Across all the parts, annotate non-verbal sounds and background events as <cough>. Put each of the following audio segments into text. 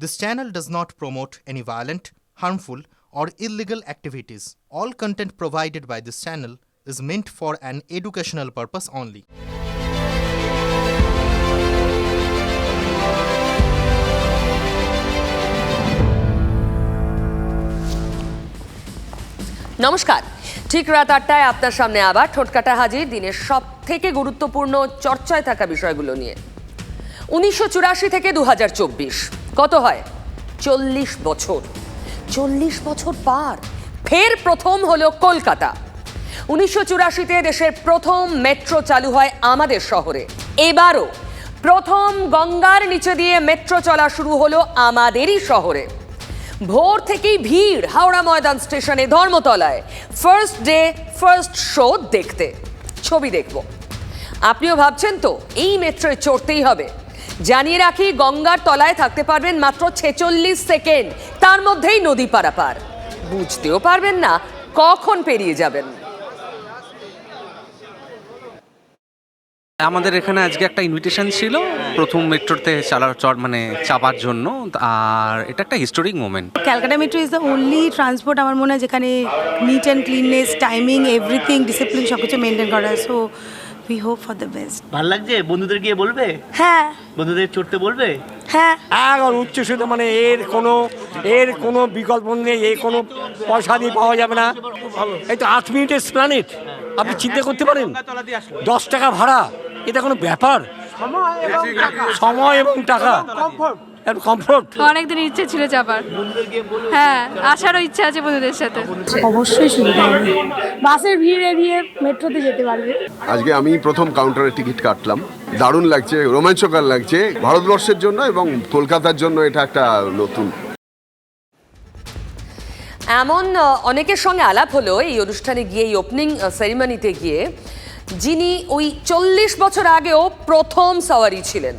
This channel does not promote any violent, harmful, or illegal activities. All content provided by this channel is meant for an educational purpose only. নমস্কার ঠিক রাত আটটায় আপনার সামনে আবার ঠোঁটকাটা হাজির দিনের সব থেকে গুরুত্বপূর্ণ চর্চায় থাকা বিষয়গুলো নিয়ে উনিশশো চুরাশি থেকে দু হাজার চব্বিশ কত হয়? চল্লিশ বছর। চল্লিশ বছর পার। ফের প্রথম হলো কলকাতা। উনিশশো চুরাশিতে দেশের প্রথম মেট্রো চালু হয় আমাদের শহরে। এবারও প্রথম গঙ্গার নিচে দিয়ে মেট্রো চলা শুরু হলো আমাদেরই শহরে। ভোর থেকেই ভিড় হাওড়া ময়দান স্টেশনে ধর্মতলায়। ফার্স্ট ডে ফার্স্ট শো দেখতে। ছবি দেখব। আপনিও ভাবছেন তো, এই মেট্রোয় চড়তেই হবে। জানিয়ে রাখি গঙ্গার তলায় থাকতে পারবেন মাত্র ছেচল্লিশ সেকেন্ড। তার মধ্যেই নদী পারাপার। বুঝতেও পারবেন না কখন পেরিয়ে যাবেন। আমাদের এখানে আজকে একটা ইনভিটেশন ছিল প্রথম মেট্রোতে চালার চড় মানে চাপার জন্য আর এটা একটা historic moment Calcutta metro is the only transport আমার মনে হয় যেখানে neat and cleanness timing everything discipline সব কিছু মেনটেন করা। So we hope for the best ভালো লাগছে? বন্ধুদের গিয়ে বলবে? হ্যাঁ। বন্ধুদের চড়তে বলবে? হ্যাঁ। একবার উচ্চশিত মানে এর কোনো এর কোনো বিকল্প নেই এর কোনো পয়সা দিয়ে পাওয়া যাবে না। এই তো আট মিনিটের প্ল্যানেট আপনি চিন্তা করতে পারেন দশ টাকা ভাড়া এটা কোনো ব্যাপার? সময় এবং টাকা। কমফোর্ট অনেকদিন ইচ্ছে ছিল যাবার। হ্যাঁ আসারও ইচ্ছা আছে বন্ধুদের সাথে। অবশ্যই সুবিধা হবে। বাসের ভিড় এড়িয়ে মেট্রোতে যেতে পারবে। আজকে আমি প্রথম কাউন্টারে টিকিট কাটলাম। দারুণ লাগছে রোমাঞ্চকর লাগছে ভারতবর্ষের জন্য এবং কলকাতার জন্য এটা একটা নতুন। এমন অনেকের সঙ্গে আলাপ হলো এই অনুষ্ঠানে গিয়ে এই ওপেনিং সেরিমনিতে গিয়ে যিনি ওই চল্লিশ বছর আগেও প্রথম সাওয়ারি ছিলেন।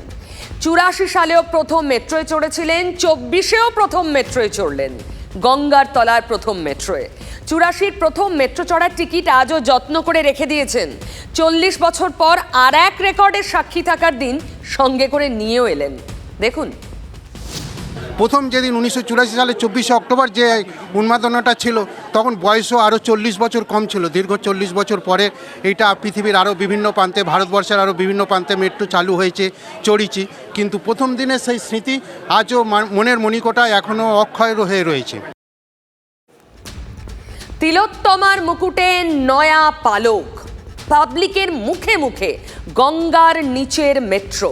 চুরাশি সালেও প্রথম মেট্রোয় চড়েছিলেন, চব্বিশেও প্রথম মেট্রোয় চড়লেন, গঙ্গার তলার প্রথম মেট্রোয়। চুরাশির প্রথম মেট্রো চড়ার টিকিট আজও যত্ন করে রেখে দিয়েছেন। চল্লিশ বছর পর আর এক রেকর্ডের সাক্ষী থাকার দিন সঙ্গে করে নিয়েও এলেন। দেখুন। প্রথম যেদিন উনিশশো চুরাশি সালে চব্বিশে অক্টোবর যে উন্মাদনাটা ছিল তখন বয়সও আরও চল্লিশ বছর কম ছিল। দীর্ঘ চল্লিশ বছর পরে এইটা পৃথিবীর আরও বিভিন্ন প্রান্তে, ভারতবর্ষের আরও বিভিন্ন প্রান্তে মেট্রো চালু হয়েছে চড়িছি কিন্তু প্রথম দিনের সেই স্মৃতি আজও মনের মণিকোটা এখনও অক্ষয় হয়ে রয়েছে। তিলোত্তমার মুকুটে নয়া পালক। পাবলিকের মুখে মুখে গঙ্গার নিচের মেট্রো।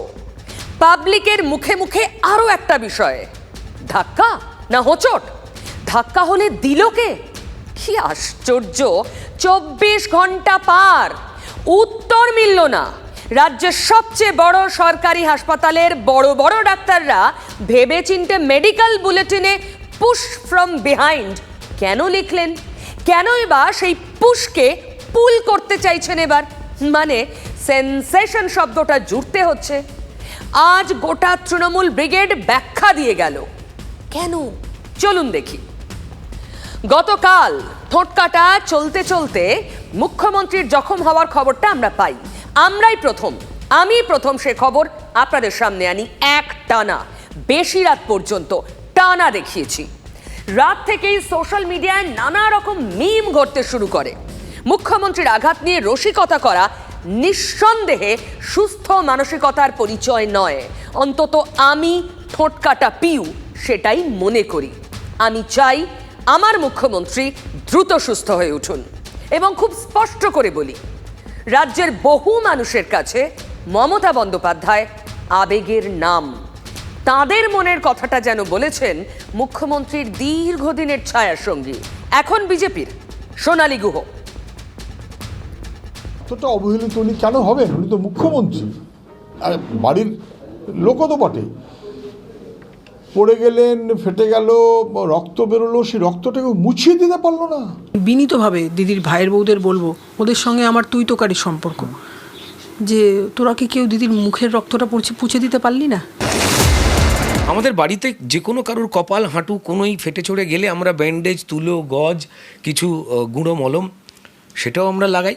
পাবলিকের মুখে মুখে আরও একটা বিষয়, ধাক্কা না হোঁচট? ধাক্কা হলে দিল কে? কি আশ্চর্য? চব্বিশ ঘণ্টা পার। উত্তর মিলল না। রাজ্যের সবচেয়ে বড় সরকারি হাসপাতালের বড় বড় ডাক্তাররা ভেবেচিন্তে মেডিকেল বুলেটিনে পুশ ফ্রম বিহাইন্ড কেন লিখলেন? কেনই বা সেই পুশকে পুল করতে চাইছেন এবার? মানে সেন্সেশন শব্দটা জুড়তে হচ্ছে। আজ গোটা তৃণমূল ব্রিগেড ব্যাখ্যা দিয়ে গেল। কেন? চলুন দেখি। গতকাল ঠোঁটকাটা চলতে চলতে মুখ্যমন্ত্রীর জখম হওয়ার খবরটা আমরা পাই। আমরাই প্রথম। আমি প্রথম সে খবর আপনাদের সামনে আনি। এক টানা, বেশি রাত পর্যন্ত টানা দেখিয়েছি। রাত থেকেই সোশ্যাল মিডিয়ায় নানা রকম মিম ঘটতে শুরু করে। মুখ্যমন্ত্রীর আঘাত নিয়ে রসিকতা করা নিঃসন্দেহে সুস্থ মানসিকতার পরিচয় নয়। অন্তত আমি ঠোঁটকাটা পিউ, সেটাই মনে করি। আমি চাই আমার মুখ্যমন্ত্রী দ্রুত সুস্থ হয়ে উঠুন এবং খুব স্পষ্ট করে বলি, রাজ্যের বহু মানুষের কাছে মমতা বন্দ্যোপাধ্যায় আবেগের নাম। তাদের মনের কথাটা যেন বলেছেন মুখ্যমন্ত্রীর দীর্ঘদিনের ছায়ার সঙ্গী, এখন বিজেপির সোনালী গুহ। এতটা অবহেলিত উনি কেন হবেন? উনি তো মুখ্যমন্ত্রী। আর বাড়ির লোকও তো বটে। পড়ে গেলেন ফেটে গেল রক্ত বেরোলো সেই রক্তটাকে মুছিয়ে দিতে পারল না। বিনীতভাবে দিদির ভাইয়ের বউদের বলব ওদের সঙ্গে আমার তুই তোকারি সম্পর্ক। যে তোরা কি কেউ দিদির মুখের রক্তটা পড়ছে পুছে দিতে পারলি না? আমাদের বাড়িতে যে কোনো কারোর কপাল হাঁটু কোনোই ফেটে চড়ে গেলে আমরা ব্যান্ডেজ তুলো গজ কিছু গুঁড়ো মলম সেটাও আমরা লাগাই।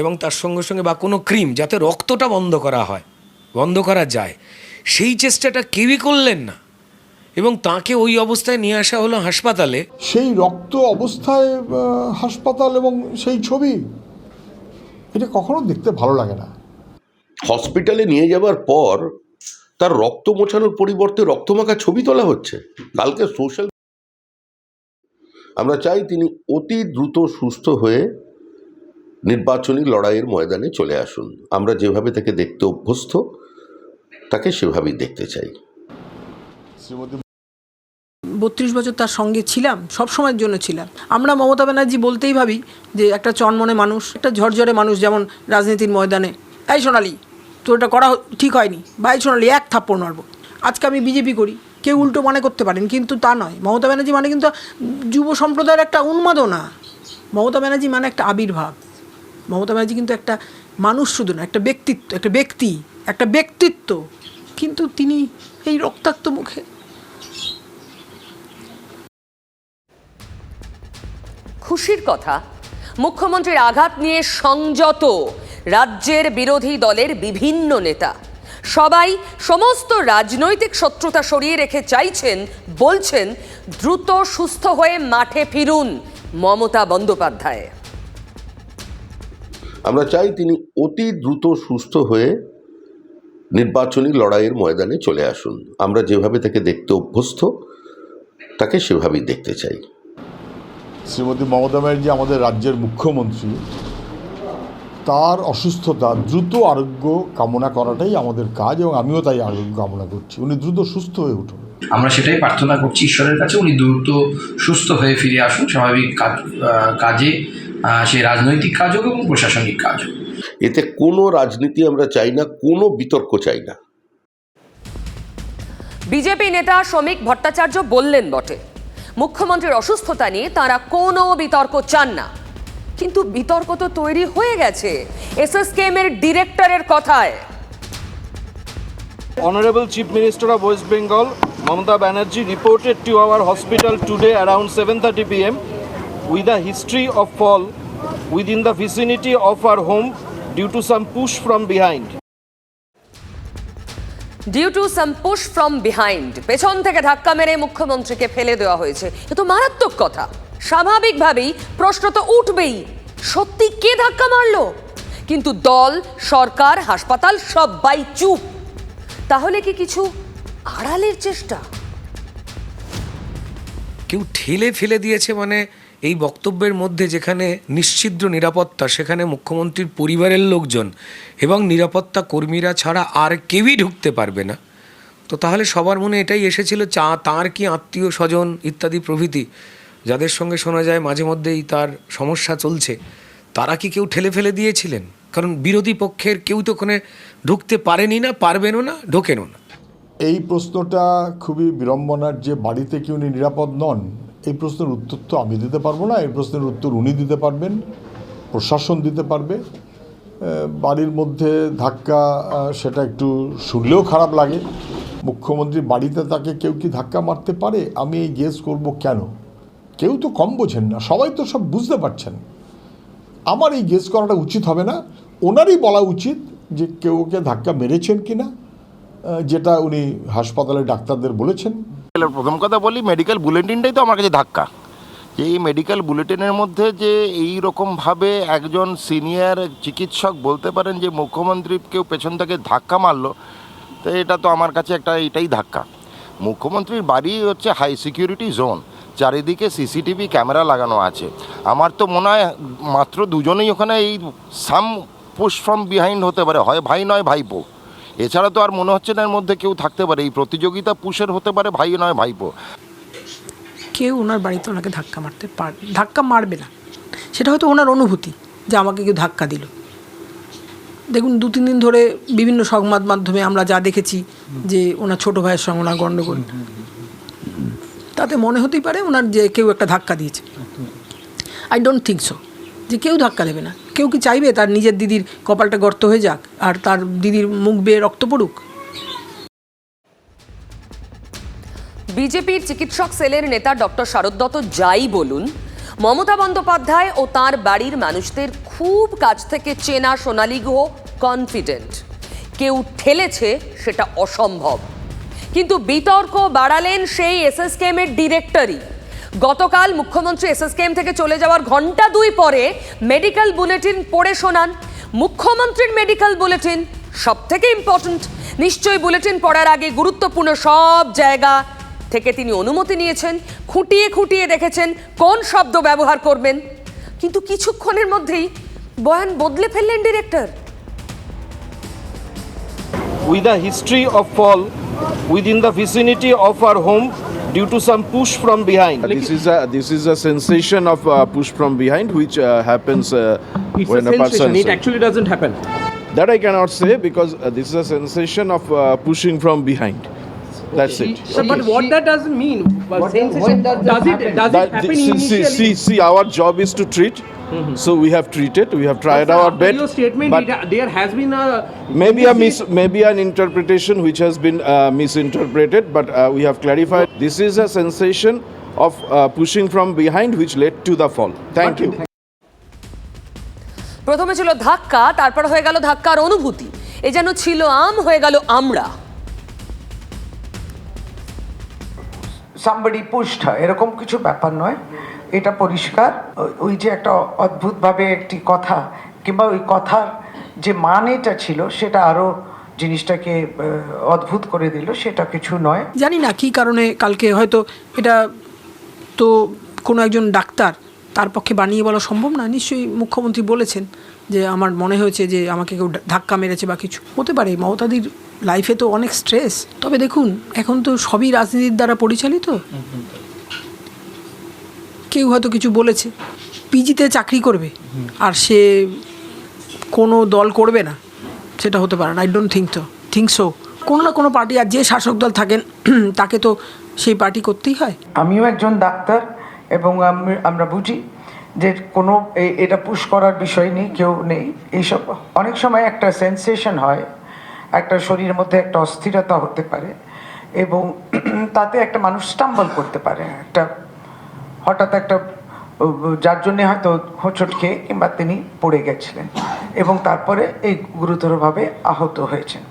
এবং তার সঙ্গে সঙ্গে বা কোনো ক্রিম যাতে রক্তটা বন্ধ করা হয় বন্ধ করা যায় সেই চেষ্টাটা কেউই করলেন না। এবং তাকে ওই অবস্থায় নিয়ে আসা হলো হাসপাতালে। সেই রক্ত অবস্থায় হাসপাতাল এবং সেই ছবি এটা কখনো দেখতে ভালো লাগে না। হসপিটালে নিয়ে যাবার পর তার রক্ত মোছানোর পরিবর্তে রক্তমাখা ছবি তোলা হচ্ছে। কালকে সোশ্যাল আমরা চাই তিনি অতি দ্রুত সুস্থ হয়ে নির্বাচনী লড়াইয়ের ময়দানে চলে আসুন। আমরা যেভাবে তাকে দেখতে অভ্যস্ত তাকে সেভাবেই দেখতে চাই। শ্রীমতী বত্রিশ বছর তার সঙ্গে ছিলাম, সব সময়ের জন্য ছিলাম। আমরা মমতা ব্যানার্জি বলতেই ভাবি যে একটা চনমনে মানুষ, একটা ঝরঝরে মানুষ যেমন রাজনীতির ময়দানে, এই সোনালি তো এটা করা ঠিক হয়নি এই সোনালি, এক থাপ্পড় মারবো। আজকে আমি বিজেপি করি, কেউ উল্টো মনে করতে পারেন, কিন্তু তা নয়। মমতা ব্যানার্জি মানে কিন্তু যুব সম্প্রদায়ের একটা উন্মাদনা। মমতা ব্যানার্জি মানে একটা আবির্ভাব। মমতা ব্যানার্জি কিন্তু একটা মানুষ শুধু না, একটা ব্যক্তিত্ব, একটা ব্যক্তি, একটা ব্যক্তিত্ব। কিন্তু তিনি এই রক্তাক্ত মুখে খুশির কথা। মুখ্যমন্ত্রীর আঘাত নিয়ে সংযত রাজ্যের বিরোধী দলের বিভিন্ন নেতা। সবাই সমস্ত রাজনৈতিক শত্রুতা সরিয়ে রেখে চাইছেন, বলছেন, দ্রুত সুস্থ হয়ে মাঠে ফিরুন মমতা বন্দ্যোপাধ্যায়। আমরা চাই তিনি অতি দ্রুত সুস্থ হয়ে নির্বাচনী লড়াইয়ের ময়দানে চলে আসুন। আমরা যেভাবে তাকে দেখতে অভ্যস্ত, তাকে সেভাবেই দেখতে চাই। শ্রীমতী মমতা ব্যানার্জি আমাদের রাজ্যের মুখ্যমন্ত্রী তার অসুস্থতা দ্রুত আরোগ্য কামনা করাটাই আমাদের কাজ এবং আমিও তাই আরোগ্য কামনা করছি। উনি দ্রুত সুস্থ হয়ে উঠুন। আমরা সেটাই প্রার্থনা করছি ঈশ্বরের কাছে। উনি দ্রুত সুস্থ হয়ে ফিরে আসুন। স্বাভাবিক কাজ কাজে আহ, সে রাজনৈতিক কাজ হোক এবং প্রশাসনিক কাজ হোক। এতে কোনো রাজনীতি আমরা চাই না কোনো বিতর্ক চাই না। বিজেপি নেতা শ্রমিক ভট্টাচার্য বললেন বটে। মুখ্যমন্ত্রীর অসুস্থতা নিয়ে তারা কোনো বিতর্ক চান না। কিন্তু বিতর্ক তো তৈরি হয়ে গেছে। এসএসকেএমের ডিরেক্টরের কথায়। Honourable chief minister of West Bengal Mamata Banerjee reported to our hospital today around seven thirty PM with the history of fall within the vicinity of her home due to some push from behind due to some from behind পেছন থেকে ধাক্কা মেরে মুখ্যমন্ত্রীকে ফেলে দেওয়া হয়েছে। এ তো মারাত্মক কথা। স্বাভাবিকভাবেই প্রশ্ন তো উঠবেই, সত্যি কে ধাক্কা মারলো? কিন্তু দল, সরকার, হাসপাতাল সবাই চুপ। তাহলে কি কিছু আড়ালের চেষ্টা? কেউ ঠেলে ফেলে দিয়েছে মানে এই বক্তব্যের মধ্যে যেখানে নিশ্চিদ্র নিরাপত্তা, সেখানে মুখ্যমন্ত্রীর পরিবারের লোকজন এবং নিরাপত্তা কর্মীরা ছাড়া আর কেউই ঢুকতে পারবে না। তো তাহলে সবার মনে এটাই এসেছিল, চা, তাঁর কি আত্মীয় স্বজন ইত্যাদি প্রভৃতি যাদের সঙ্গে শোনা যায় মাঝে মধ্যেই তার সমস্যা চলছে, তারা কি কেউ ঠেলে ফেলে দিয়েছিলেন? কারণ বিরোধী পক্ষের কেউ তো ওখানে ঢুকতে পারেনি না, পারবেনও না, ঢোকেনও না। এই প্রশ্নটা খুবই বিড়ম্বনার যে বাড়িতে কি উনি নিরাপদ নন এই প্রশ্নের উত্তর তো আমি দিতে পারব না, এই প্রশ্নের উত্তর উনি দিতে পারবেন, প্রশাসন দিতে পারবে। বাড়ির মধ্যে ধাক্কা সেটা একটু শুনলেও খারাপ লাগে। মুখ্যমন্ত্রী বাড়িতে তাকে কেউ কি ধাক্কা মারতে পারে? আমি এই গেস করব কেন? কেউ তো কম বোঝেন না, সবাই তো সব বুঝতে পারছেন। আমার এই গেস করাটা উচিত হবে না। ওনারই বলা উচিত যে কেউ ওকে ধাক্কা মেরেছেন কি না যেটা উনি হাসপাতালে ডাক্তারদের বলেছেন। প্রথম কথা বলি মেডিকেল বুলেটিনটাই তো আমার কাছে ধাক্কা। যে এই মেডিকেল বুলেটিনের মধ্যে যে এই রকমভাবে একজন সিনিয়র চিকিৎসক বলতে পারেন যে মুখ্যমন্ত্রী কেউ পেছন থেকে ধাক্কা মারলো, তো এটা তো আমার কাছে একটা এটাই ধাক্কা। মুখ্যমন্ত্রীর বাড়ি হচ্ছে হাই সিকিউরিটি জোন চারিদিকে সিসিটিভি ক্যামেরা লাগানো আছে। আমার তো মনে হয় মাত্র দুজনেই ওখানে এই সাম পুশ ফ্রম বিহাইন্ড হতে পারে, হয় ভাই নয় ভাইপো। এছাড়া তো আর মনে হচ্ছে না এর মধ্যে কেউ থাকতে পারে। এই প্রতিযোগিতা পুষের হতে পারে ভাই নয় ভাইপো। কেউ ওনার বাড়িতে ওনাকে ধাক্কা মারতে পার, ধাক্কা মারবে না। সেটা হয়তো ওনার অনুভূতি যে আমাকে কেউ ধাক্কা দিল। দেখুন, দু, তিন দিন ধরে বিভিন্ন সংবাদ মাধ্যমে আমরা যা দেখেছি যে ওনার ছোট ভাইয়ের সঙ্গে ওনার গণ্ডগোল। তাতে মনে হতেই পারে ওনার যে কেউ একটা ধাক্কা দিয়েছে। আই ডোন্ট থিঙ্ক সো যে কেউ ধাক্কা দেবে না। কেউ কি চাইবে তার নিজের দিদির কপালটা গর্ত হয়ে যাক আর তার দিদির মুখ বেয়ে রক্ত পড়ুক? বিজেপির চিকিৎসক সেলের নেতা ডক্টর শারদ দত্ত যাই বলুন, মমতা বন্দ্যোপাধ্যায় ও তার বাড়ির মানুষদের খুব কাছ থেকে চেনা সোনালী গুহ কনফিডেন্ট কেউ ঠেলেছে সেটা অসম্ভব। কিন্তু বিতর্ক বাড়ালেন সেই এসএসকেএম এর ডিরেক্টরই গতকাল মুখ্যমন্ত্রী এসএসকেএম থেকে চলে যাওয়ার ঘণ্টা দুই পরে মেডিকেল বুলেটিন পড়ে শোনান। মুখ্যমন্ত্রীর মেডিকেল বুলেটিন সব থেকে ইম্পর্ট্যান্ট নিশ্চয়ই বুলেটিন পড়ার আগে গুরুত্বপূর্ণ সব জায়গা থেকে তিনি অনুমতি নিয়েছেন। খুঁটিয়ে খুঁটিয়ে দেখেছেন কোন শব্দ ব্যবহার করবেন। কিন্তু কিছুক্ষণের মধ্যেই বয়ান বদলে ফেললেন director. With a history of fall within the vicinity of our home due to some push from behind. This is a this is a sensation of uh, push from behind which uh, happens uh, when a, person. It actually doesn't happen. that I cannot say because uh, this is a sensation of uh, pushing from behind. That's it. but what that doesn't mean? sensation, does, it does That- see, see, see, see, our job is to treat. So we have treated. We have tried our best. but there has been a maybe a mis- maybe an interpretation which has been uh, misinterpreted. But uh, we have clarified. This is a sensation of uh, pushing from behind which led to the fall. Thank you. প্রথমে ছিল ধাক্কা তারপর হয়ে গেল ধাক্কার অনুভূতি এ যেন ছিল আম হয়ে গেল আমরা সামবাডি পুস্ট হয় এরকম কিছু ব্যাপার নয়। এটা পরিষ্কার। ওই যে একটা অদ্ভুতভাবে একটি কথা, কিংবা ওই কথার যে মানেটা ছিল, সেটা আরও জিনিসটাকে অদ্ভুত করে দিল, সেটা কিছু নয়। জানি না কী কারণে কালকে হয়তো এটা তো কোনো একজন ডাক্তার তার পক্ষে বানিয়ে বলা সম্ভব না। নিশ্চয়ই মুখ্যমন্ত্রী বলেছেন যে, আমার মনে হয়েছে যে, আমাকে কেউ ধাক্কা মেরেছে বা কিছু। হতে পারে, মমতাদির লাইফে তো অনেক স্ট্রেস তবে দেখুন, এখন তো সবই রাজনীতির দ্বারা পরিচালিত। কেউ হয়তো কিছু বলেছে। পিজিতে চাকরি করবে। আর সে কোনো দল করবে না। সেটা হতে পারে না। আই ডোন্ট থিঙ্ক তো থিঙ্ক সো কোনো না কোনো পার্টি, আর যে শাসক দল থাকেন, <clears throat> তাকে তো সেই পার্টি করতেই হয়। আমিও একজন ডাক্তার, এবং আমরা বুঝি যে কোনো এটা পুশ করার বিষয় নেই, কেউ নেই। এইসব, অনেক সময় একটা সেন্সেশন হয়। একটা শরীরের মধ্যে একটা অস্থিরতা হতে পারে এবং <clears throat> তাতে একটা মানুষ স্টাম্বল করতে পারে। একটা হঠাৎ একটা যার জন্যে হয়তো হোঁচট খেয়ে কিংবা তিনি পড়ে গেছিলেন এবং তারপরে এই গুরুতরভাবে আহত হয়েছেন।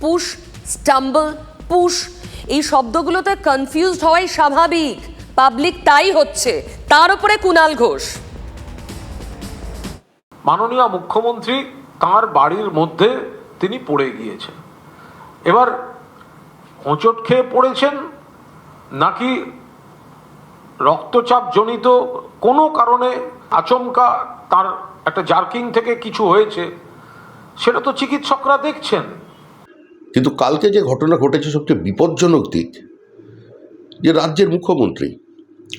পুশ স্টাম্বল পুশ এই শব্দগুলোতে কনফিউজড হওয়াই স্বাভাবিক। পাবলিক তাই হচ্ছে। তার উপরে কুনাল ঘোষ। মাননীয় মুখ্যমন্ত্রী তার বাড়ির মধ্যে তিনি পড়ে গিয়েছেন। এবার হোঁচট খেয়ে পড়েছেন নাকি রক্তচাপ জনিত কোনো কারণে আচমকা তার একটা জার্কিং থেকে কিছু হয়েছে, সেটা তো চিকিৎসকরা দেখছেন। কিন্তু কালকে যে ঘটনা ঘটেছে সবচেয়ে বিপজ্জনক দিক, যে রাজ্যের মুখ্যমন্ত্রী,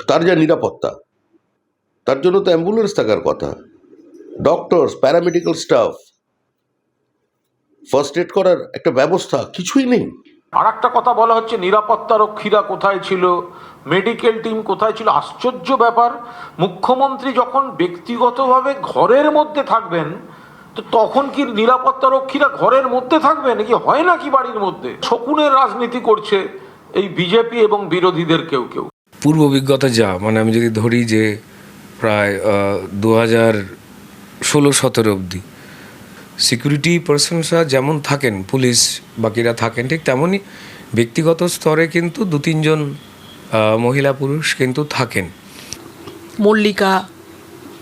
তার যা নিরাপত্তা, তার জন্য তো অ্যাম্বুলেন্স থাকার কথা doctors paramedical staff first aid করার একটা ব্যবস্থা কিছুই নেই। আর একটা কথা বলা হচ্ছে নিরাপত্তা রক্ষীরা কোথায় ছিল? মেডিকেল টিম কোথায় ছিল? আশ্চর্য ব্যাপার। মুখ্যমন্ত্রী যখন ব্যক্তিগতভাবে ঘরের মধ্যে থাকবেন তো তখন কি নিরাপত্তা রক্ষীরা ঘরের মধ্যে থাকবে? নাকি হয় নাকি বাড়ির মধ্যে? শকুনের রাজনীতি করছে এই বিজেপি এবং বিরোধীদের কেউ কেউ। পূর্ব অভিজ্ঞতা যা মানে আমি যদি ধরি যে প্রায় দু হাজার ষোলো সতেরো অবধি। সিকিউরিটি পার্সনসরা যেমন থাকেন পুলিশ বাকিরা থাকেন ঠিক তেমনই ব্যক্তিগত স্তরে কিন্তু দু তিনজন মহিলা পুরুষ কিন্তু থাকেন। মল্লিকা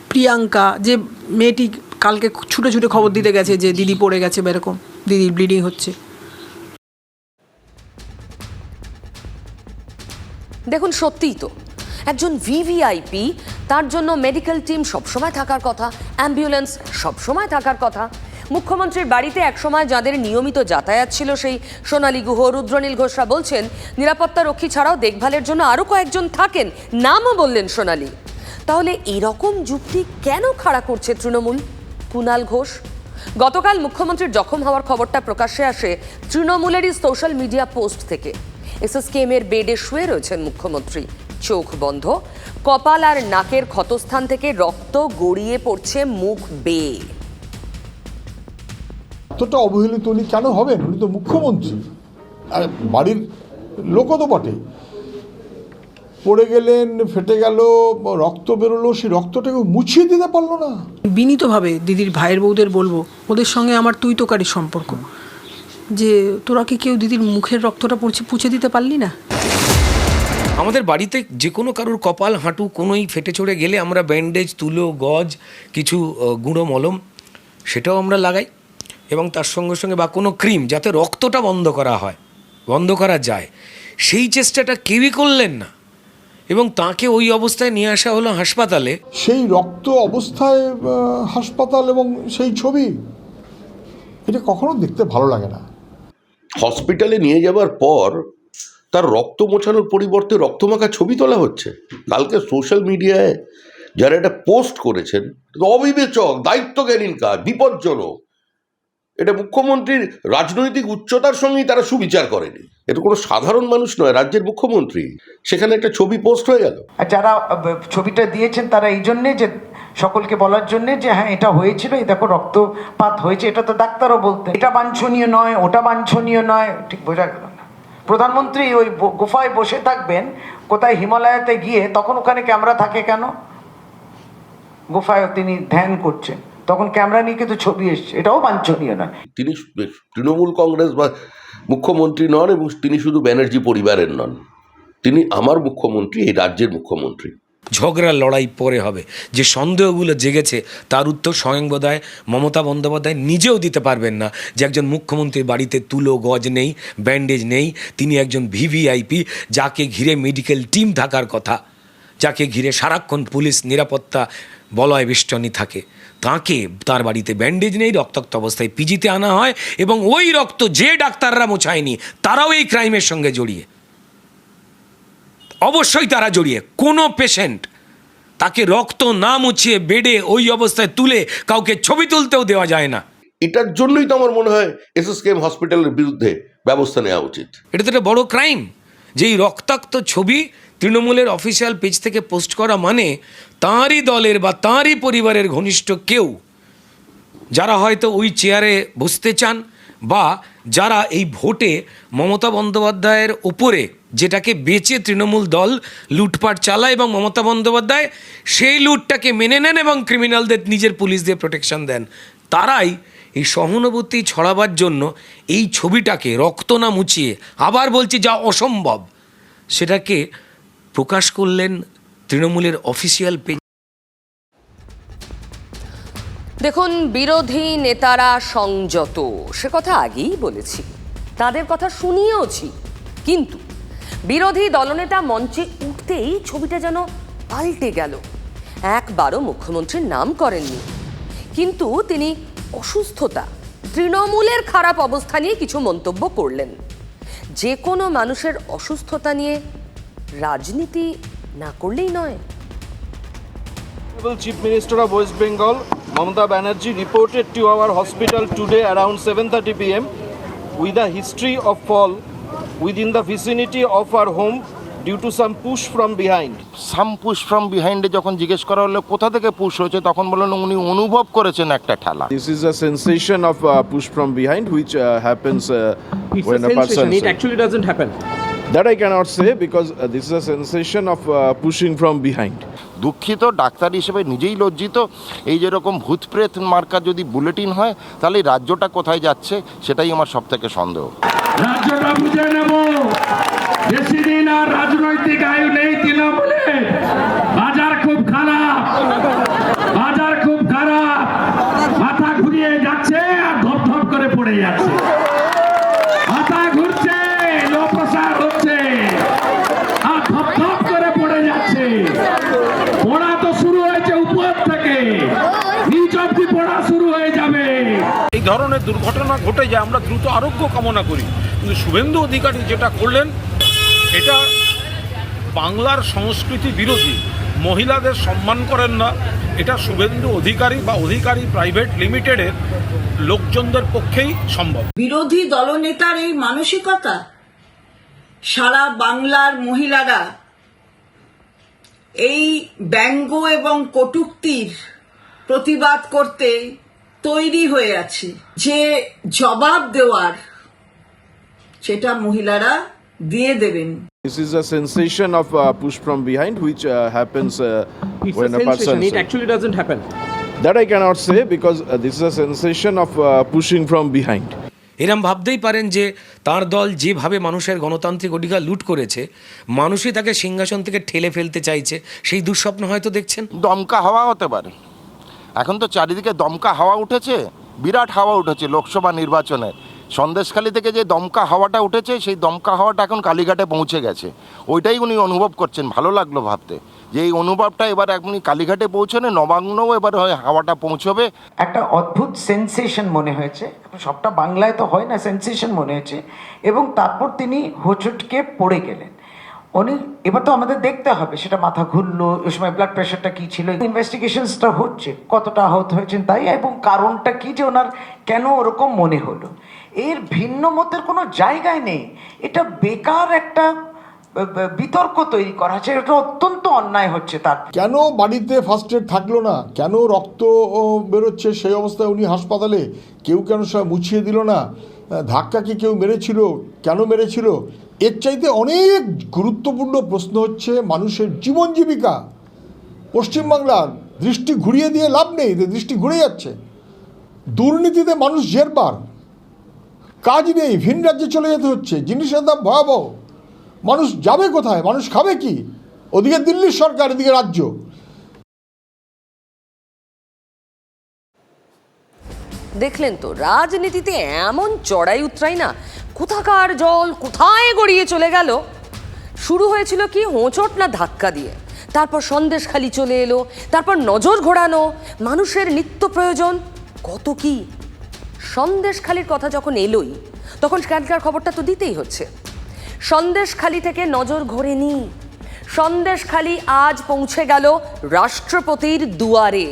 প্রিয়াঙ্কা যে মেয়েটি কালকে ছুটে ছুটে খবর দিতে গেছে যে দিদি পড়ে গেছে বা এরকম দিদির ব্লিডিং হচ্ছে। দেখুন সত্যিই তো একজন ভিভিআইপি তার জন্য মেডিকেল টিম সবসময় থাকার কথা অ্যাম্বুলেন্স সবসময় থাকার কথা মুখ্যমন্ত্রীর বাড়িতে একসময় যাদের নিয়মিত যাতায়াত ছিল সেই সোনালী গুহ, রুদ্রনীল ঘোষরা বলছেন, নিরাপত্তা রক্ষী ছাড়াও দেখভালের জন্য আরও কয়েকজন থাকেন। নামও বললেন সোনালী। তাহলে এরকম যুক্তি কেন খাড়া করছে তৃণমূল? কুনাল ঘোষ? গতকাল মুখ্যমন্ত্রীর জখম হওয়ার খবরটা প্রকাশ্যে আসে তৃণমূলেরই সোশ্যাল মিডিয়া পোস্ট থেকে। এসএসকেএম এর বেডে শুয়ে রয়েছেন মুখ্যমন্ত্রী। চোখ বন্ধ। কপাল আর নাকের ক্ষতস্থান থেকে রক্ত গড়িয়ে পড়ছে মুখ বেয়ে। এতটা অবহেলিত উনি কেন হবেন? উনি তো মুখ্যমন্ত্রী। আর বাড়ির লোকও তো বটে। পড়ে গেলেন ফেটে গেল রক্ত বেরোলো সেই রক্তটাকে মুছিয়ে দিতে পারল না। বিনীতভাবে দিদির ভাইয়ের বউদের বলব ওদের সঙ্গে আমার তুই তোকারি সম্পর্ক। যে তোরা কি কেউ দিদির মুখের রক্তটা পুছে পুছে দিতে পারলি না? আমাদের বাড়িতে যে কোনো কারোর কপাল হাঁটু কোনোই ফেটে চড়ে গেলে আমরা ব্যান্ডেজ তুলো গজ কিছু গুঁড়ো মলম সেটাও আমরা লাগাই। এবং তার সঙ্গে সঙ্গে বা কোনো ক্রিম যাতে রক্তটা বন্ধ করা হয় বন্ধ করা যায় সেই চেষ্টাটা কেউই করলেন না। এবং তাকে ওই অবস্থায় নিয়ে আসা হলো হাসপাতালে। সেই রক্ত অবস্থায় হাসপাতাল এবং সেই ছবি এটা কখনো দেখতে ভালো লাগে না। হসপিটালে নিয়ে যাবার পর তার রক্ত মোছানোর পরিবর্তে রক্তমাখা ছবি তোলা হচ্ছে। কালকে সোশ্যাল মিডিয়ায় যারা এটা পোস্ট করেছেন অবিবেচক দায়িত্বজ্ঞানীন কাজ বিপজ্জনক। এটা মুখ্যমন্ত্রীর রাজনৈতিক উচ্চতার সঙ্গেই তারা সুবিচার করেনি। এটা কোনো সাধারণ মানুষ নয়, রাজ্যের মুখ্যমন্ত্রী। সেখানে একটা ছবি পোস্ট হয়ে গেল। যারা ছবিটা দিয়েছেন তারা এই জন্যে যে, সকলকে বলার জন্যে যে হ্যাঁ এটা হয়েছিল, এই দেখো রক্তপাত হয়েছে, এটা তো ডাক্তারও বলতেন। এটা বাঞ্ছনীয় নয়, ওটা বাঞ্ছনীয় নয়, ঠিক বোঝা গেল না। প্রধানমন্ত্রী ওই গুফায় বসে থাকবেন, কোথায় হিমালয়াতে গিয়ে, তখন ওখানে ক্যামেরা থাকে কেন? গুফায় তিনি ধ্যান করছেন। তখন ক্যামেরা নিয়ে কিন্তু ছবি এসছে। এটাও বাঞ্ছনীয় নয়। তিনি তৃণমূল কংগ্রেস বা মুখ্যমন্ত্রী নন এবং তিনি শুধু ব্যানার্জি পরিবারের নন। তিনি আমার মুখ্যমন্ত্রী এই রাজ্যের মুখ্যমন্ত্রী। ঝগড়ার লড়াই পরে হবে। যে সন্দেহগুলো জেগেছে তার উত্তর স্বয়ং বোধহয় মমতা বন্দ্যোপাধ্যায় নিজেও দিতে পারবেন না। যে একজন মুখ্যমন্ত্রীর বাড়িতে তুলো গজ নেই ব্যান্ডেজ নেই তিনি একজন ভিভিআইপি যাকে ঘিরে মেডিকেল টিম থাকার কথা যাকে ঘিরে সারাক্ষণ পুলিশ নিরাপত্তা বলয় বেষ্টনী থাকে। তাকে তার বাড়িতে ব্যান্ডেজ নেই রক্তাক্ত অবস্থায় পিজিতে আনা হয় এবং ওই রক্ত যে ডাক্তাররা মোছায়নি তারাও এই ক্রাইমের সঙ্গে জড়িয়ে। অবশ্যই তারা জড়িয়ে। কোনো পেশেন্ট তাকে রক্ত না মুছিয়ে বেডে ওই অবস্থায় তুলে কাউকে ছবি তুলতেও দেওয়া যায় না। এটার জন্যই তো আমার মনে হয় এসএসকেএম হসপিটালের বিরুদ্ধে ব্যবস্থা নেওয়া উচিত। এটা তো একটা বড় ক্রাইম যে এই রক্তাক্ত ছবি তৃণমূলের অফিসিয়াল পেজ থেকে পোস্ট করা মানে তাঁরই দলের বা তাঁরই পরিবারের ঘনিষ্ঠ কেউ, যারা হয়তো ওই চেয়ারে বসতে চান বা যারা এই ভোটে মমতা বন্দ্যোপাধ্যায়ের ওপরে যেটাকে বেচে তৃণমূল দল লুটপাট চালায় এবং মমতা বন্দ্যোপাধ্যায় সেই লুটটাকে মেনে নেন এবং ক্রিমিনালদের নিজের পুলিশ দিয়ে প্রোটেকশন দেন, তারাই এই সহানুভূতি ছড়াবার জন্য এই ছবিটাকে রক্ত না মুছিয়ে আবার বলছি যা অসম্ভব, সেটাকে প্রকাশ করলেন তৃণমূলের অফিসিয়াল পেজ দেখুন, বিরোধী নেতারা সংযত। সে কথা আগেই বলেছি। তাদের কথা শুনিয়েওছি। কিন্তু বিরোধী দলনেতা মঞ্চে উঠতেই ছবিটা যেন পাল্টে গেল। একবারও মুখ্যমন্ত্রীর নাম করেননি। কিন্তু তিনি অসুস্থতা, তৃণমূলের খারাপ অবস্থা নিয়ে কিছু মন্তব্য করলেন। যে কোনো মানুষের অসুস্থতা নিয়ে রাজনীতি না করলেই নয়। Chief minister of West Bengal Mamata Banerjee reported to our hospital today around seven thirty PM with the history of fall with in the vicinity of her home due some push from behind some push from বিহাইন্ডে যখন জিজ্ঞেস করা হলো কোথা থেকে push হয়েছে তখন বললেন উনি অনুভব করেছেন একটা ঠেলা। This is a sensation of push from behind which happens when a person That I cannot say because uh, this is a sensation of uh, pushing from behind. দুঃখিত ডাক্তার হিসেবে নিজেই লজ্জিত। এই যেরকম ভূতপ্রেত মার্কা যদি বুলেটিন হয় তাহলে এই রাজ্যটা কোথায় যাচ্ছে সেটাই আমার সব থেকে সন্দেহ। রাজ্যটা বুঝে নেব। বেশি দিন আর রাজনৈতিক আয়ু নেই তৃণমূলে। বাজার খুব খারাপ। বাজার খুব খারাপ। মাথা ঘুরিয়ে যাচ্ছে আর ধপ ধপ করে পড়ে যাচ্ছে মাথা ঘুরছে লো প্রসার হচ্ছে আর ধপ ধপ করে পড়ে যাচ্ছে পড়া তো শুরু হয়েছে উপর থেকে নিচ অব্দি পড়া শুরু হয়ে যাবে এই ধরনের দুর্ঘটনা ঘটে যায়, আমরা দ্রুত আরোগ্য কামনা করি। কিন্তু শুভেন্দু অধিকারী যেটা করলেন, এটা বাংলার সংস্কৃতি বিরোধী। মহিলাদের সম্মান করেন না। এটা শুভেন্দু অধিকারী বা অধিকারী প্রাইভেট লিমিটেডের লোকজনদের পক্ষেই সম্ভব। বিরোধী দলনেতার এই মানসিকতা সারা বাংলার মহিলারা এই ব্যঙ্গ এবং কটূক্তির প্রতিবাদ করতে তৈরি হয়ে আছে যে জবাব দেওয়ার সেটা মহিলারা দিয়ে দেবেন This is a sensation of uh, push from behind, which uh, happens uh, when a a person. It actually doesn't happen. That I cannot say because uh, this is a sensation of uh, pushing from behind. এরম ভাবতেই পারেন যে তার দল যেভাবে মানুষের গণতান্ত্রিক অধিকার লুট করেছে মানুষই তাকে সিংহাসন থেকে ঠেলে ফেলতে চাইছে সেই দুঃস্বপ্ন হয়তো দেখছেন দমকা হাওয়া হতে পারে এখন তো চারিদিকে দমকা হাওয়া উঠেছে, বিরাট হাওয়া উঠেছে লোকসভা নির্বাচনের। সন্দেশখালি থেকে যে দমকা হাওয়াটা উঠেছে, সেই দমকা হাওয়াটা এখন কালীঘাটে পৌঁছে গেছে। ওইটাই উনি অনুভব করছেন, ভালো লাগল ভাবতে। যে এই অনুভবটা এবার এখনই কালীঘাটে পৌঁছনে নবান্নও এবার হয় হাওয়াটা পৌঁছবে। একটা অদ্ভুত সেন্সেশন মনে হয়েছে। সবটা বাংলায় তো হয় না সেন্সেশন মনে হয়েছে। এবং তারপর তিনি হোঁচটকে পড়ে গেলেন। উনি এবার তো আমাদের দেখতে হবে, সেটা মাথা ঘুরলো, ওই সময় ব্লাড প্রেশারটা কি ছিল ইনভেস্টিগেশনসটা হচ্ছে, কতটা আহত হয়েছেন তাই, এবং কারণটা কি যে ওনার কেন ওরকম মনে হলো? এর ভিন্ন মতের কোনো জায়গায় নেই, এটা বেকার একটা বিতর্ক তৈরি করা হচ্ছে, এটা অত্যন্ত অন্যায় হচ্ছে তার। কেন বাড়িতে ফার্স্ট এড থাকল না? কেন রক্ত বেরোচ্ছে সেই অবস্থায় উনি হাসপাতালে? কেউ কেন সব মুছিয়ে দিল না? ধাক্কা কি কেউ মেরেছিল? কেন মেরেছিল? এর চাইতে অনেক গুরুত্বপূর্ণ প্রশ্ন হচ্ছে মানুষের জীবন জীবিকা। পশ্চিমবাংলার দৃষ্টি ঘুরিয়ে দিয়ে লাভ নেই দৃষ্টি ঘুরে যাচ্ছে। দুর্নীতিতে মানুষ জেরবার। কাজ নেই, ভিন রাজ্যে চলে যেতে হচ্ছে, জিনিসের দাম ভয়াবহ। মানুষ যাবে কোথায়, মানুষ খাবে কি? ওদিকে দিল্লির সরকার, এদিকে রাজ্য। দেখলেন তো, রাজনীতিতে এমন চড়াই উতরাই না কোথাকার জল, কোথায় গড়িয়ে চলে গেল? শুরু হয়েছিল কি হোঁচট না ধাক্কা দিয়ে? তারপর সন্দেশখালি চলে এলো, তারপর নজর ঘোরানো, মানুষের নিত্য প্রয়োজন, কত কি? সন্দেশখালির কথা যখন এলোই, তখন সেখানকার খবরটা তো দিতেই হচ্ছে। সন্দেশখালি থেকে নজর ঘোরে ঘোরেনি সন্দেশখালি আজ পৌঁছে গেল রাষ্ট্রপতির দুয়ারে।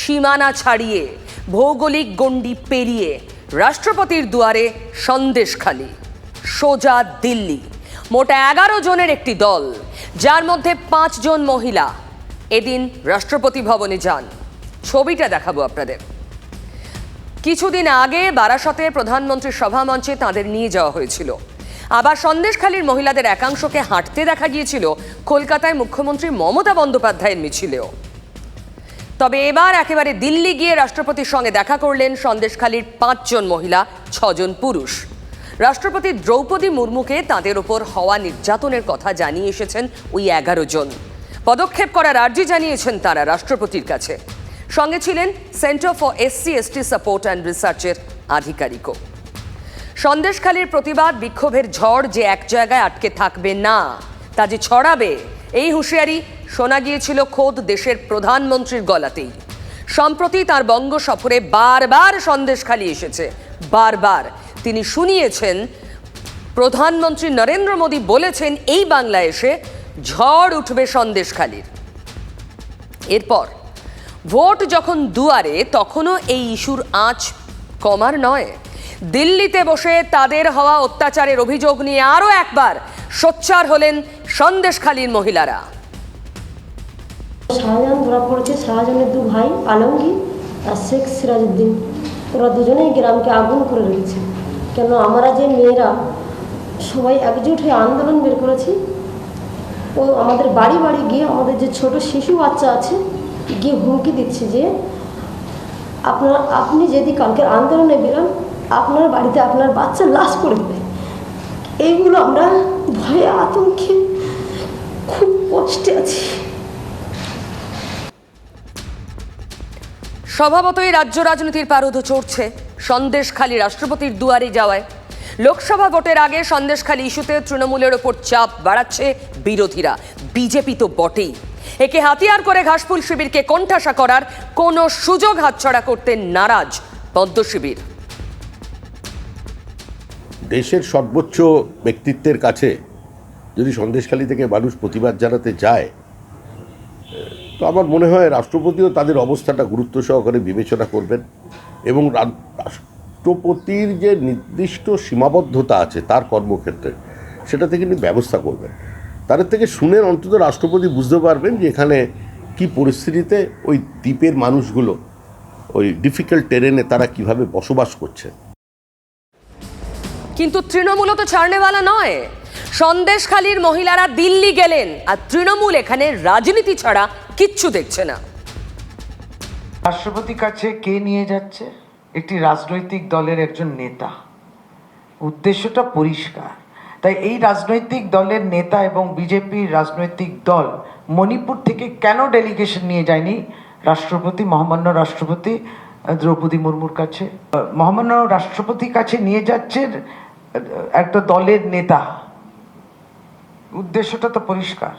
সীমানা ছাড়িয়ে, ভৌগোলিক গণ্ডি পেরিয়ে রাষ্ট্রপতির দুয়ারে সন্দেশখালি, সোজা দিল্লি। মোটা এগারো জনের একটি দল, যার মধ্যে পাঁচজন মহিলা। এদিন রাষ্ট্রপতি ভবনে যান। ছবিটা দেখাবো আপনাদের। কিছুদিন আগে বারাসতে প্রধানমন্ত্রীর সভামঞ্চে তাদের নিয়ে যাওয়া হয়েছিল। আবার সন্দেশখালীর মহিলাদের একাংশকে হাঁটতে দেখা গিয়েছিল। কলকাতায় মুখ্যমন্ত্রী মমতা বন্দ্যোপাধ্যায়ের মিছিলেও। তবে এবার একেবারে দিল্লি গিয়ে রাষ্ট্রপতির সঙ্গে দেখা করলেন সন্দেশখালীর পাঁচজন মহিলা, ছজন পুরুষ। রাষ্ট্রপতি দ্রৌপদী মুর্মুকে তাদের ওপর হওয়া নির্যাতনের কথা জানিয়ে এসেছেন ওই এগারো জন। পদক্ষেপ করার আর্জি জানিয়েছেন তারা রাষ্ট্রপতির কাছে। সঙ্গে ছিলেন centre for SC ST support and রিসার্চের আধিকারিকও। সন্দেশখালীর প্রতিবাদ বিক্ষোভের ঝড় যে এক জায়গায় আটকে থাকবে না, তা যে ছড়াবে, এই হুঁশিয়ারি শোনা গিয়েছিল খোদ দেশের প্রধানমন্ত্রীর গলাতেই। সম্প্রতি তার বঙ্গ সফরে বারবার সন্দেশখালী এসেছে, বারবার। তিনি শুনিয়েছেন, প্রধানমন্ত্রী নরেন্দ্র মোদী বলেছেন, এই বাংলায় এসে ঝড় উঠবে সন্দেশখালীর এরপর, ভোট যখন দুয়ারে, তখনও এই ইস্যুর আঁচ কমার নয়। দিল্লিতে বসে তাদের হওয়া অত্যাচারের অভিযোগ নিয়ে আরও একবার সোচ্চার হলেন সন্দেশখালীর মহিলারা। শাহজাহান ধরা পড়েছে শাহজাহানের দু ভাই, আলমগীর আর শেখ সিরাজউদ্দিন। ওরা দুজনেই গ্রামকে আগুন করে রেখেছে। কেন আমরা যে মেয়েরা সবাই একজোট হয়ে আন্দোলন বের করেছি, ও আমাদের বাড়ি বাড়ি গিয়ে আমাদের যে ছোট শিশু বাচ্চা আছে, গিয়ে হুমকি দিচ্ছে যে, আপনার, আপনি যদি কালকের আন্দোলনে বেরোন, আপনার বাড়িতে আপনার বাচ্চা লাশ করে দেবে এইগুলো আমরা ভয়ে আতঙ্কে খুব কষ্টে আছি। স্বভাবতই রাজ্য রাজনীতির পারদ চড়ছে। সন্দেশখালী রাষ্ট্রপতির দুয়ারে যাওয়ায়। লোকসভা ভোটের আগে সন্দেশখালী ইস্যুতে তৃণমূলের ওপর চাপ বাড়াচ্ছে বিরোধীরা। বিজেপি তো বটেই। একে হাতিয়ার করে ঘাসফুল শিবিরকে কণ্ঠাসা করার কোনো সুযোগ হাতছাড়া করতে নারাজ পদ্ম শিবির। দেশের সর্বোচ্চ ব্যক্তিত্বের কাছে যদি সন্দেশখালী থেকে মানুষ প্রতিবাদ জানাতে যায় তো আমার মনে হয় রাষ্ট্রপতিও তাদের অবস্থাটা গুরুত্ব সহকারে বিবেচনা করবেন এবং রাষ্ট্রপতির যে নির্দিষ্ট সীমাবদ্ধতা আছে তার কর্মক্ষেত্রে সেটা থেকে ব্যবস্থা করবেন। তাদের থেকে শুনে অন্তত রাষ্ট্রপতি বুঝতে পারবেন যে এখানে কি পরিস্থিতিতে ওই দ্বীপের মানুষগুলো, ওই ডিফিকাল্ট টেরেনে তারা কীভাবে বসবাস করছে। কিন্তু তৃণমূলও তো ছাড়নেওয়ালা নয়। সন্দেশখালীর মহিলারা দিল্লি গেলেন আর তৃণমূল এখানে রাজনীতি ছাড়া কিচ্ছু দেখছে না। রাষ্ট্রপতির কাছে কে নিয়ে যাচ্ছে? একটি রাজনৈতিক দলের একজন নেতা। উদ্দেশ্যটা পরিষ্কার। তাই এই রাজনৈতিক দলের নেতা এবং বিজেপির রাজনৈতিক দল মণিপুর থেকে কেন ডেলিগেশন নিয়ে যায়নি? রাষ্ট্রপতি, মহামান্য রাষ্ট্রপতি, দ্রৌপদী মুর্মুর কাছে। মহামান্য রাষ্ট্রপতির কাছে নিয়ে যাচ্ছে একটা দলের নেতা। উদ্দেশ্যটা তো পরিষ্কার।